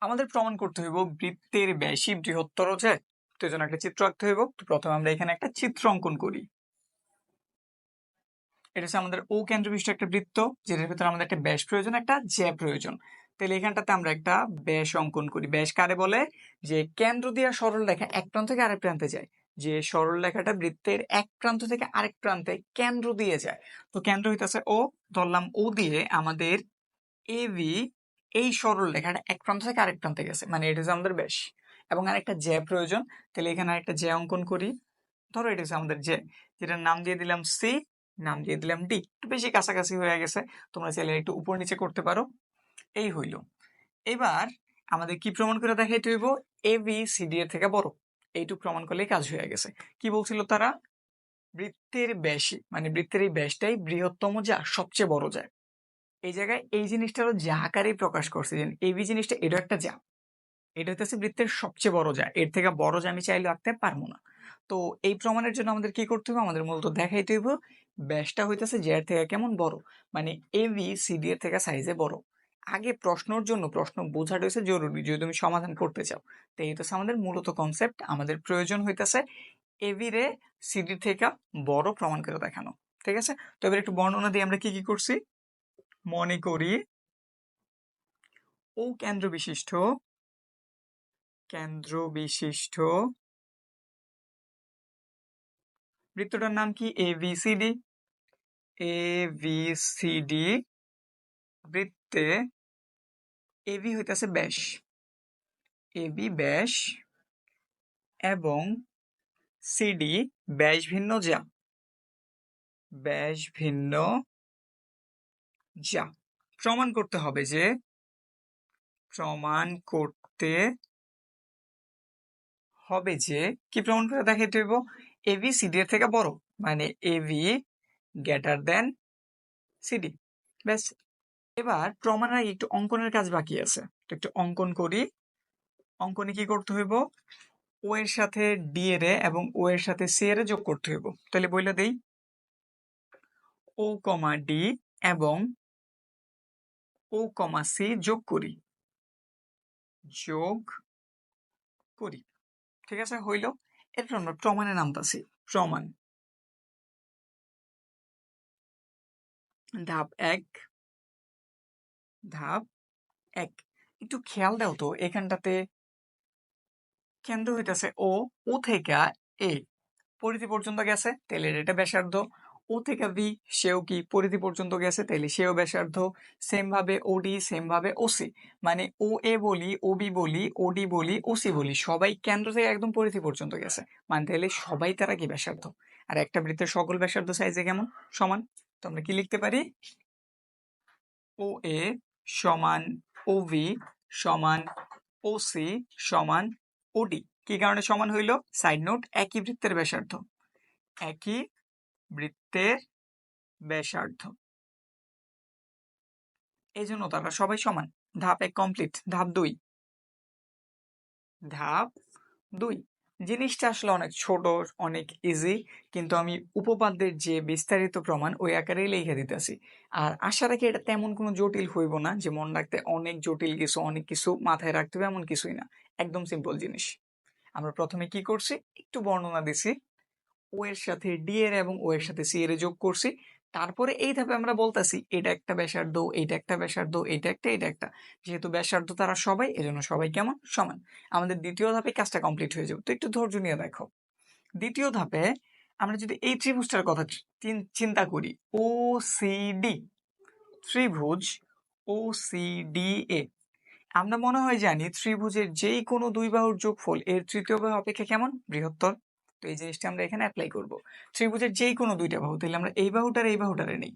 আমাদের প্রমাণ করতে হইব বৃত্তের বেশি বৃহত্তর যে, তো জন্য একটা চিত্র আঁকতে হইব। তো প্রথমে আমরা এখানে একটা চিত্র অঙ্কন করি। এটা হচ্ছে আমাদের ও কেন্দ্র বিশিষ্ট একটা বৃত্ত, যেটার ভিতরে আমাদের একটা ব্যাস প্রয়োজন, একটা জ্যা প্রয়োজন। তাহলে এখানটাতে আমরা একটা ব্যাস অঙ্কন করি। ব্যাস কারে বলে? যে কেন্দ্র দিয়ে সরল রেখা এক প্রান্ত থেকে আরেক প্রান্তে যায়। যে সরল রেখাটা বৃত্তের এক প্রান্ত থেকে আরেক প্রান্তে কেন্দ্র দিয়ে যায়। তো কেন্দ্র হইতেছে ও, ধরলাম ও দিয়ে আমাদের এ এই সরল রেখাটা এক প্রান্ত থেকে আরেক প্রান্তে গেছে। মানে এটা আমাদের ব্যাস এবং আরেকটা জ্যা প্রয়োজন। তাহলে এখানে আরেকটা জ্যা অঙ্কন করি। ধরো এটা আমাদের জ্যা। যেটার নাম দিয়ে দিলাম সি নাম দিয়ে দিলাম ডি একটু বেশি কাছাকাছি হয়ে গেছে। তোমরা চাইলে একটু উপর নিচে করতে পারো। এই হইল। এবার আমাদের কি প্রমাণ করে দেখাইতে হইব? এ বি সি ডি এর থেকে বড়। এইটুকু প্রমাণ করলেই কাজ হয়ে গেছে। কি বলছিল তারা? বৃত্তের ব্যাসই মানে বৃত্তের এই ব্যাসটাই বৃহত্তম যা সবচেয়ে বড় যায় এই জায়গায় এই জিনিসটারও যা আকারেই প্রকাশ করছে যে এবি জিনিসটা এটা একটা যা এটা হচ্ছে বৃত্তের সবচেয়ে বড় যা এর থেকে বড় যা আমি চাইলে আঁকতে পারব না। তো এই প্রমাণের জন্য আমাদের কি করতে হবে আমাদের মূলত দেখাইতে হইব ব্যাসটা হইতেছে জ্যার থেকে কেমন বড়? মানে এ, বি সিডি এর থেকে সাইজে বড়। আগে প্রশ্নর জন্য, প্রশ্ন বোঝাটা হচ্ছে জরুরি, যদি তুমি সমাধান করতে চাও। তো এই হচ্ছে আমাদের মূলত কনসেপ্ট আমাদের প্রয়োজন হইতেছে এবি রে সিডি থেকে বড় প্রমাণ করে দেখানো। ঠিক আছে? তো এবার একটু বর্ণনা দিয়ে আমরা কি কি করছি? মনে করি। ও কেন্দ্র বিশিষ্ট কেন্দ্র বিশিষ্ট বৃত্তটার নাম কি? এ ডি এ ডি বৃত্তে এ ভি হইতেছে ব্যাস। এ বি ব্যাস এবং সিডি ব্যাস ভিন্ন যা। ব্যাস ভিন্ন যা। প্রমাণ করতে হবে যে প্রমাণ করতে হবে যে কি প্রমাণ করে দেখাইতে হইব? এবি সিডি এর থেকে বড়। মানে এবি গ্রেটার দেন সিডি ব্যাস। এবার প্রমাণের আগে একটু অঙ্কনের কাজ বাকি আছে। একটু অঙ্কন করি। অঙ্কনে কি করতে হইব? ও এর সাথে ডি এর এবং ও এর সাথে সি এর যোগ করতে হইব। তাহলে বইলে দেই। ও কমা ডি এবং ও কমা সি যোগ করি। যোগ করি। ঠিক আছে, হইল। এরপর আমরা প্রমাণে নামতাছি প্রমাণ। ধাপ এক। ধাপ এক। একটু খেয়াল দাও তো, এখানটাতে কেন্দ্র হইতেছে ও ও থেকে এ। পরিধি পর্যন্ত গেছে তেলের এটা ব্যাসার্ধ। ও থেকে বি সেও কি পরিধি পর্যন্ত গেছে? তাহলে সেও ব্যাসার্ধ সেম ভাবে ওডি সেম ভাবে ওসি। মানে ও এ বলি, ও বি বলি ওডি বলি, ওসি বলি, সবাই কেন্দ্র থেকে একদম পরিধি পর্যন্ত গেছে। মানে তাহলে সবাই তারা কি ব্যাসার্ধ? আর একটা বৃত্তের সকল ব্যাসার্ধ সাইজে কেমন? সমান? তো আমরা কি লিখতে পারি? ও এ সমান ও ভি সমান ও সি সমান ওডি। কি কারণে সমান হইল? সাইড নোট, একই বৃত্তের ব্যাসার্ধ। একই বৃত্তের ব্যাসার্ধ। এই জন্য তারা সবাই সমান। ধাপ এক কমপ্লিট ধাপ দুই। ধাপ দুই। জিনিসটা আসলে অনেক ছোট, অনেক ইজি কিন্তু আমি উপপাদ্যের যে বিস্তারিত প্রমাণ ওই আকারেই লিখে দিতেছি। আর আশা রাখি এটা তেমন কোনো জটিল হইব না যে মন রাখতে অনেক জটিল কিছু, অনেক কিছু মাথায় রাখতে হবে এমন কিছুই না। একদম সিম্পল জিনিস। আমরা প্রথমে কি করছি? একটু বর্ণনা দিছি। ও এর সাথে ডি এর এবং ও এর সাথে সি এর যোগ করছি। তারপরে এই ধাপে আমরা বলতেছি, এটা একটা ব্যাসার্ধ এইটা একটা ব্যাসার্ধ, এটা একটা এটা একটা। যেহেতু ব্যাসার্ধ তারা সবাই, এজন্য সবাই কেমন? সমান। আমাদের দ্বিতীয় ধাপে কাজটা কমপ্লিট হয়ে যাবে। তো একটু ধৈর্য নিয়ে দেখো। দ্বিতীয় ধাপে আমরা যদি এই ত্রিভুজটার কথা চিন্তা করি ও সি ডি ত্রিভুজ ও সি ডি এ আমরা মনে হয় জানি ত্রিভুজের যেই কোনো দুই বাহুর যোগফল এর তৃতীয় বাহু অপেক্ষা কেমন? বৃহত্তর। তো এই জিনিসটা আমরা এখানে অ্যাপ্লাই করব। ত্রিভুজের যেই কোনো দুইটা বাহু, তাহলে আমরা এই বাহুটার এই বাহুটারে নেই।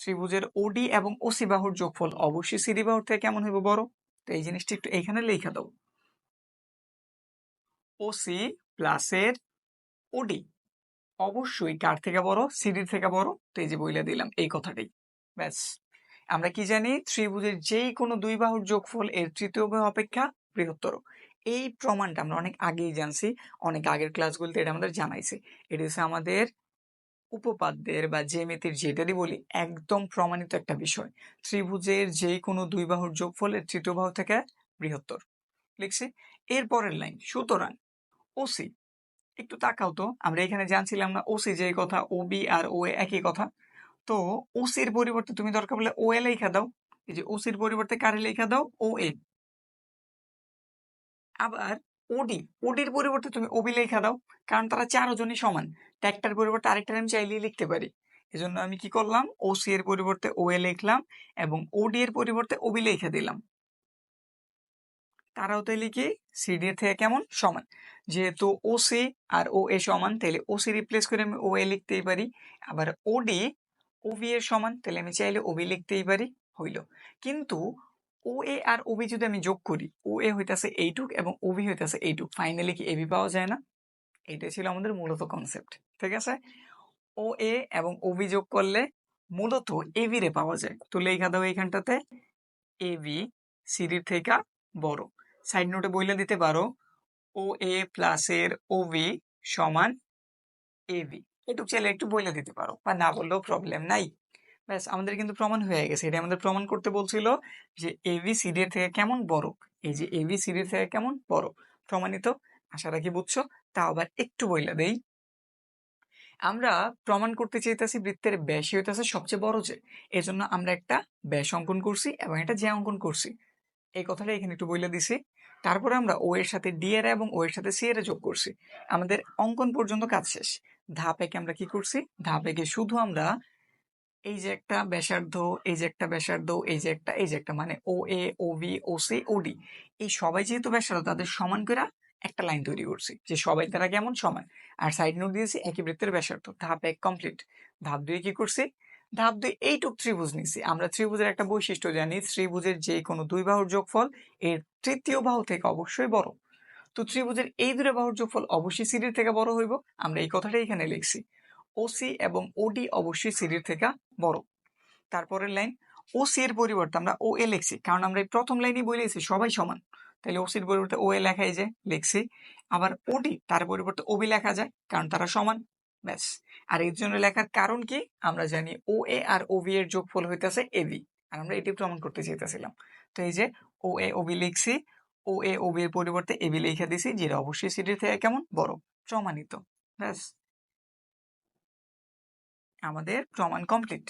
ত্রিভুজের ওডি এবং ওসি বাহুর যোগফল অবশ্যই সিডি বাহুর থেকে কেমন হইব বড়? তো এই জিনিসটা একটু এখানে লেখা দাও। ওসি প্লাসের ওডি অবশ্যই কার থেকে বড়? সিডির থেকে বড়। তো এই যে বইলে দিলাম, এই কথাটাই। ব্যাস। আমরা কি জানি? ত্রিভুজের যেই কোনো দুই বাহুর যোগফল এর তৃতীয় বাহু অপেক্ষা বৃহত্তর। এই প্রমাণটা আমরা অনেক আগেই জানছি, অনেক আগের ক্লাসগুলিতে এটা আমাদের জানাইছে। এটা হচ্ছে আমাদের উপপাদ্যের বা জ্যামিতির যেটারই বলি, একদম প্রমাণিত একটা বিষয়। ত্রিভুজের যে কোনো দুই বাহুর যোগফলের তৃতীয় বাহু থেকে বৃহত্তর। লিখছি, এর পরের লাইন, সুতরাং ওসি একটু তাকাও তো, আমরা এখানে জানছিলাম না ওসি যে কথা ও বি আর ও একই কথা। তো ওসির পরিবর্তে তুমি দরকার বলে ও এ লেখা দাও। এই যে ওসির পরিবর্তে কারে লেখা দাও? ও এ আবার ওডি, ওডির পরিবর্তে তুমি ওবি লেখা দাও, কারণ তারা চারজনই সমান। তো একটার পরিবর্তে আরেকটা আমি চাইলেই লিখতে পারি। এজন্য আমি কি করলাম? ওসি এর পরিবর্তে ও এ লিখলাম এবং ওডি এর পরিবর্তে ওবি লিখে দিলাম। তারাও তাইলে কি? সিডি এর থেকে কেমন? সমান। যেহেতু ওসি আর ও এ সমান তাহলে ওসি রিপ্লেস করে আমি ও এ লিখতেই পারি। আবার ওডি ওবি এর সমান তাহলে আমি চাইলে ওবি লিখতেই পারি, হইল। কিন্তু ও এ আর ওবি যদি আমি যোগ করি, ও এ হইতেছে এইটুক এবং ওবি হইতেছে এইটুক। ফাইনালি কি এবি পাওয়া যায় না? এটাই ছিল আমাদের মূলত কনসেপ্ট ঠিক আছে? ও এ এবং ওবি যোগ করলে মূলত এবি রে পাওয়া যায়। তো লেখা দাও এইখানটাতে এবি সিডির থেকে বড়। সাইড নোটে বইলে দিতে পারো, ও এ প্লাসের ওবি সমান এবি এটুক চাইলে একটু বইলে দিতে পারো, বা না বললেও প্রবলেম নাই। ব্যাস, আমাদের কিন্তু প্রমাণ হয়ে গেছে। এটা আমাদের প্রমাণ করতে বলছিল যে এবি সিডি থেকে কেমন বড়? এই যে এবি সিডি থেকে কেমন বড়? প্রমাণিত, আশা রাখি বুঝছ? তা আবার একটু বইলা দেই। আমরা প্রমাণ করতে চাইতেছি বৃত্তের ব্যাসই হইতেছে সবচেয়ে বড় যে। এজন্য আমরা একটা ব্যাস অঙ্কন করছি এবং একটা যে অঙ্কন করছি। এই কথাটা এখানে একটু বইলে দিছি। তারপরে আমরা ও এর সাথে ডি এর এবং ও এর সাথে সি এর যোগ করছি। আমাদের অঙ্কন পর্যন্ত কাজ শেষ। ধাপ একে আমরা কি করছি? ধাপ একে শুধু আমরা এই যে একটা ব্যাসার্ধ, এই যে একটা ব্যাসার্ধ, এই যে একটা, এই যে একটা মানে ও এ ও বি ও সি ও ডি এই সবাই যেহেতু ব্যাসার্ধ, তাদের সমান করে একটা লাইন তৈরি করছি, যে সবাই তারা কেমন সমান। আর সাইড নোট দিয়েছি, একই বৃত্তের ব্যাসার্ধ, ধাপ এক কমপ্লিট ধাপ দুই কি করছি? ধাপ দুই এইটুক ত্রিভুজ নিছি, আমরা ত্রিভুজের একটা বৈশিষ্ট্য জানি, ত্রিভুজের যে কোনো দুই বাহুর যোগফল এর তৃতীয় বাহু থেকে অবশ্যই বড়। তো ত্রিভুজের এই দুটো বাহুর যোগফল অবশ্যই সিডির থেকে বড় হইব, আমরা এই কথাটাই এখানে লিখছি। ওসি এবং ওডি অবশ্যই সিডির থেকে বড়। তারপরের লাইন ওসি এর পরিবর্তে আমরা ও এ লিখছি, কারণ আমরা এই প্রথম লাইনই বলেছি সবাই সমান। তাহলে ওসির পরিবর্তে ও এ লেখাই যে, লিখছি। আবার ওডি তার পরিবর্তে ওবি লেখা যায়, কারণ তারা সমান, ব্যাস। আর এর জন্য লেখার কারণ কি? আমরা জানি ও এ আর ওবি এর যোগফল হইতেছে এবি আর আমরা এটি প্রমাণ করতে চাইতেছিলাম। তো এই যে ও এ ওবি লিখছি ও এ ওবি এর পরিবর্তে এবি লিখে দিছি, যেটা অবশ্যই সিডির থেকে কেমন? বড়, প্রমাণিত, ব্যাস। আমাদের প্রমাণ কমপ্লিট